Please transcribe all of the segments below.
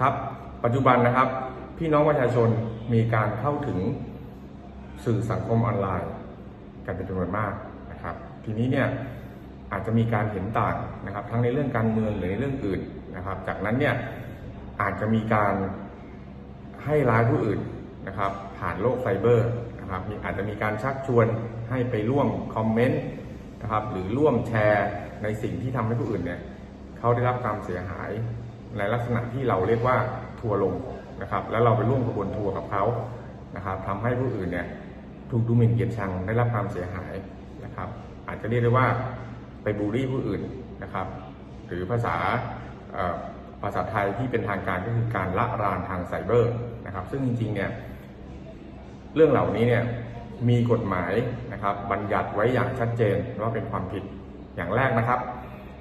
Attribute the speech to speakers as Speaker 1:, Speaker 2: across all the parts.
Speaker 1: ครับ ปัจจุบันนะครับ พี่น้องประชาชนมีการเข้าถึงสื่อสังคมออนไลน์ กันเป็นจำนวนมากนะครับ ทีนี้เนี่ยอาจจะมีการเห็นต่างนะครับ ทั้งในเรื่องการเมืองหรือในเรื่องอื่นนะครับ จากนั้นเนี่ยอาจจะมีการให้ร้ายผู้อื่นนะครับ ผ่านโลกไซเบอร์นะครับอาจจะมีการชักชวนให้ไปร่วมคอมเมนต์นะครับหรือร่วมแชร์ในสิ่งที่ทำให้ผู้อื่นเนี่ยเขาได้รับความเสียหาย ในลักษณะที่เราเรียกว่าทัวร์ลงนะครับ แล้วเราไปร่วมขบวนทัวร์กับเขานะครับทำให้ผู้อื่นเนี่ยถูกดูหมิ่นเหยียดชังได้รับความเสียหายนะครับ อาจจะเรียกได้ว่าไปบูลลี่ผู้อื่นนะครับ หรือภาษาภาษาไทยที่เป็นทางการก็คือการละรานทางไซเบอร์นะครับ ซึ่งจริงๆเนี่ยเรื่องเหล่านี้เนี่ยมีกฎหมายนะครับบัญญัติไว้อย่างชัดเจนว่าเป็นความผิดอย่างแรกนะครับ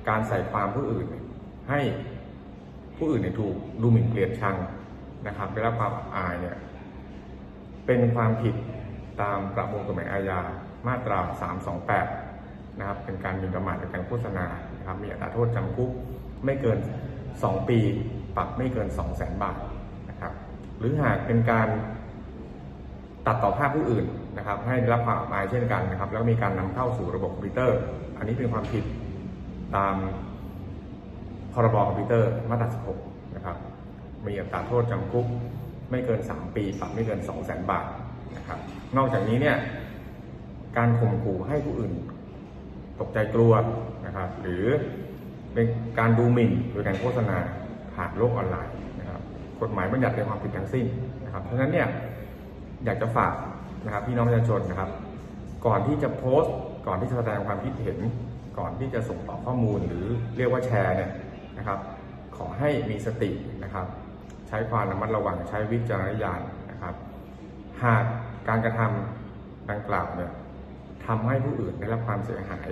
Speaker 1: การใส่ความผู้อื่นให้ ผู้อื่นเนี่ยถูกดูหมิ่นเกลียดชังนะครับได้รับความอับอายเนี่ยเป็นความผิดตามประมวลกฎหมายอาญามาตรา 328 นะครับ เป็นการหมิ่นประมาทในการโฆษณานะครับ มีอัตราโทษจำคุกไม่เกิน 2 ปี ปรับไม่เกิน 2 0 0 0 0 0 บาทนะครับ หรือหากเป็นการตัดต่อภาพผู้อื่นนะครับ ให้ได้รับความอับอายเช่นกันนะครับ แล้วมีการนำเข้าสู่ระบบคอมพิวเตอร์ อันนี้เป็นความผิดตาม รบคอมพิวเตอร์มาตรา 16 นะครับ มีอัตราโทษจำคุกไม่เกิน 3 ปี ปรับไม่เกิน 2 0 0 0 0 0 บาทนะครับ นอกจากนี้เนี่ย การข่มขู่ให้ผู้อื่น ตกใจกลัวนะครับ หรือเป็นการดูหมิ่นโดยการโฆษณาผ่านโลกออนไลน์นะครับ กฎหมายบัญญัติเป็นความผิดทั้งสิ้นนะครับ เพราะฉะนั้นเนี่ยอยากจะฝากนะครับพี่น้องประชาชนนะครับ ก่อนที่จะโพสต์ ก่อนที่จะแสดงความคิดเห็น ก่อนที่จะส่งต่อข้อมูลหรือเรียกว่าแชร์เนี่ย นะครับ ขอให้มีสตินะครับ ใช้ความระมัดระวังใช้วิจารณญาณนะครับ หากการกระทำดังกล่าวเนี่ยทำให้ผู้อื่นได้รับความเสียหาย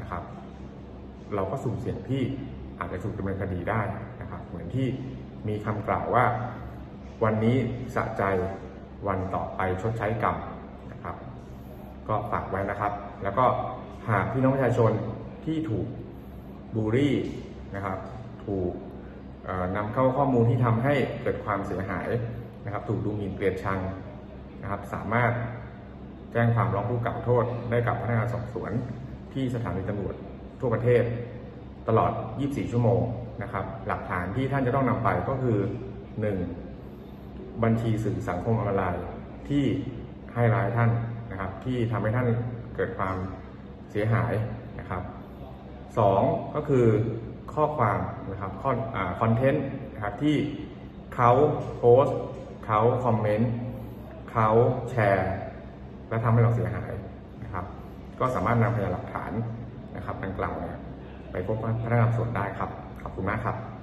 Speaker 1: นะครับ เราก็สุ่มเสี่ยงที่อาจจะถูกดำเนินคดีได้นะครับ เหมือนที่มีคำกล่าวว่า วันนี้สะใจวันต่อไปชดใช้กรรมนะครับ ก็ฝากไว้นะครับ แล้วก็หากพี่น้องประชาชนที่ถูกบูลลี่นะครับ ถูกนำเข้าข้อมูลที่ทำให้เกิดความเสียหายนะครับ ถูกดูหมิ่นเกลียดชังนะครับ สามารถแจ้งความร้องทุกข์กล่าวโทษ ได้กับพนักงานสอบสวน ที่สถานีตำรวจทั่วประเทศ ตลอด 24 ชั่วโมงนะครับ หลักฐานที่ท่านจะต้องนำไปก็คือ 1. บัญชีสื่อสังคมออนไลน์ที่ให้ร้ายท่านนะครับ ที่ทำให้ท่านเกิดความเสียหายนะครับสองก็คือ ข้อความนะครับข้อคอนเทนต์นะครับที่เขาโพสเขาคอมเมนต์เขาแชร์ และทำให้เราเสียหายนะครับ ก็สามารถนำพยานหลักฐานนะครับดังกล่าวเนี่ยไปพบพนักงานสอบสวนได้ครับ ขอบคุณมากครับ